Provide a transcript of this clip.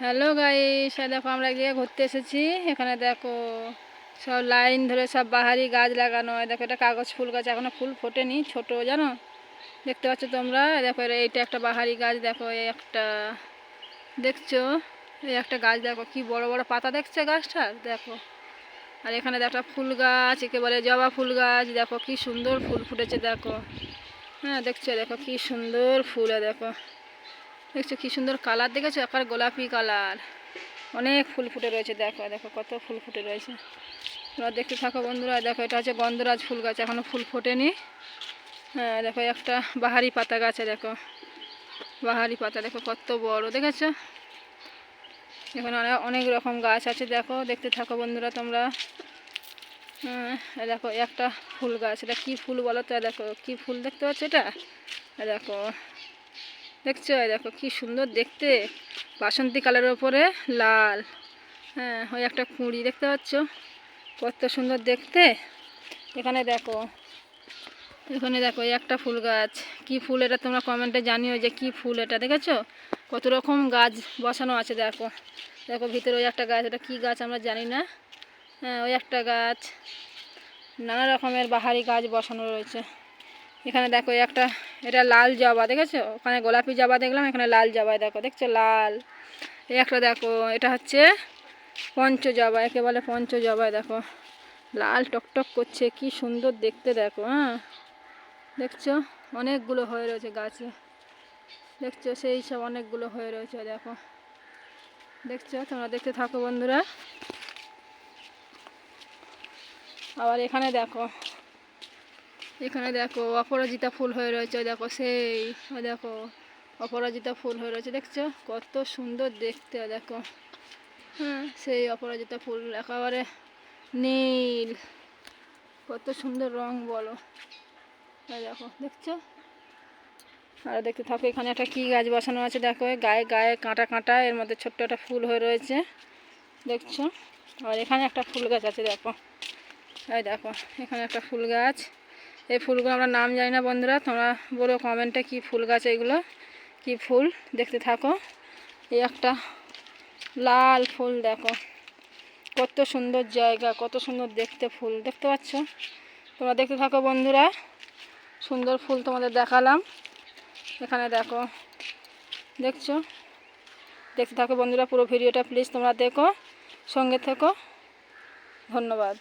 Hello guy guys দেখো আমরা এক জায়গায় ঘুরতে এসেছি। এখানে দেখো সব লাইন ধরে সব বাহারি গাছ লাগানো। হয় দেখো এটা কাগজ ফুল গাছ, এখনও ফুল ফোটেনি, ছোট জানো? দেখতে পাচ্ছ তোমরা? দেখো এইটা একটা বাহারি গাছ, দেখো একটা দেখছ? এই একটা গাছ, দেখো কি বড় বড় পাতা দেখছ গাছটার দেখো। আর এখানে দেখো একটা ফুল গাছ, একে বলে জবা ফুল গাছ, দেখো কি সুন্দর ফুল ফুটেছে, দেখো। হ্যাঁ দেখছ, দেখো কি সুন্দর ফুল দেখো। দেখছ কি সুন্দর কালার, দেখেছ? একবার গোলাপি কালার। অনেক ফুল ফুটে রয়েছে, দেখো দেখো, কত ফুল ফুটে রয়েছে। তোমরা দেখতে থাকো বন্ধুরা, দেখো, এটা হচ্ছে গন্ধরাজ ফুল গাছ, এখনও ফুল ফোটেনি। হ্যাঁ দেখো, একটা বাহারি পাতা গাছে, দেখো। বাহারি পাতা, দেখো, কত বড়, দেখেছ? এখানে অনেক অনেক রকম গাছ আছে, দেখো, দেখতে থাকো বন্ধুরা তোমরা। হ্যাঁ দেখো, একটা ফুল গাছ, এটা কী ফুল বলো তো? দেখো, কী ফুল দেখতে পাচ্ছ এটা? দেখো দেখছ? দেখো কি সুন্দর দেখতে। বাসন্তী কালারের ওপরে লাল। হ্যাঁ ওই একটা কুঁড়ি দেখতে পাচ্ছ? কত সুন্দর দেখতে। এখানে দেখো এখানে দেখো এই একটা ফুল গাছ। কি ফুল এটা তোমরা কমেন্টে জানিও যে কি ফুল এটা, দেখেছ? কত রকম গাছ বসানো আছে, দেখো। দেখো ভিতরে ওই একটা গাছ, এটা কি গাছ আমরা জানি না। হ্যাঁ ওই একটা গাছ। নানা রকমের বাহারি গাছ বসানো রয়েছে। এখানে দেখো একটা, এটা লাল জবা, দেখেছ? ওখানে গোলাপি জবা দেখলাম, এখানে লাল জবা দেখো, দেখছ? লাল। এই একটা দেখো, এটা হচ্ছে পঞ্চ জবা, একে বলে পঞ্চ জবা দেখো। লাল টকটক করছে, কি সুন্দর দেখতে দেখো হ্যাঁ? দেখছ? অনেকগুলো হয়ে রয়েছে গাছে। দেখছ? সেই সব অনেকগুলো হয়ে রয়েছে দেখো। দেখছ? তোমরা দেখতে থাকো, বন্ধুরা। আবার এখানে দেখো এখানে দেখো অপরাজিতা ফুল হয়ে রয়েছে, দেখো সেই দেখো অপরাজিতা ফুল হয়ে রয়েছে, দেখছ? কত সুন্দর দেখতে দেখো। হ্যাঁ সেই অপরাজিতা ফুল একেবারে নীল। কত সুন্দর রং বলো। দেখো, দেখছ? আর দেখতে থাকো, এখানে একটা কী গাছ বসানো আছে, দেখো গায়ে গায়ে কাঁটা কাঁটা, এর মধ্যে ছোট্ট একটা ফুল হয়ে রয়েছে, দেখছ? আর এখানে একটা ফুল গাছ আছে, দেখো। এই দেখো, এখানে একটা ফুল গাছ। এই ফুলগুলো আমরা নাম জানি না বন্ধুরা, তোমরা বলো কমেন্টে কি ফুল গাছ এগুলো, কি ফুল, দেখতে থাকো। এই একটা লাল ফুল দেখো, কত সুন্দর জায়গা, কত সুন্দর দেখতে ফুল, দেখতে পাচ্ছ? তোমরা দেখতে থাকো বন্ধুরা, সুন্দর ফুল তোমাদের দেখালাম। এখানে দেখো, দেখছ? দেখতে থাকো বন্ধুরা পুরো ভিডিওটা, প্লিজ তোমরা দেখো, সঙ্গে থেকো। ধন্যবাদ।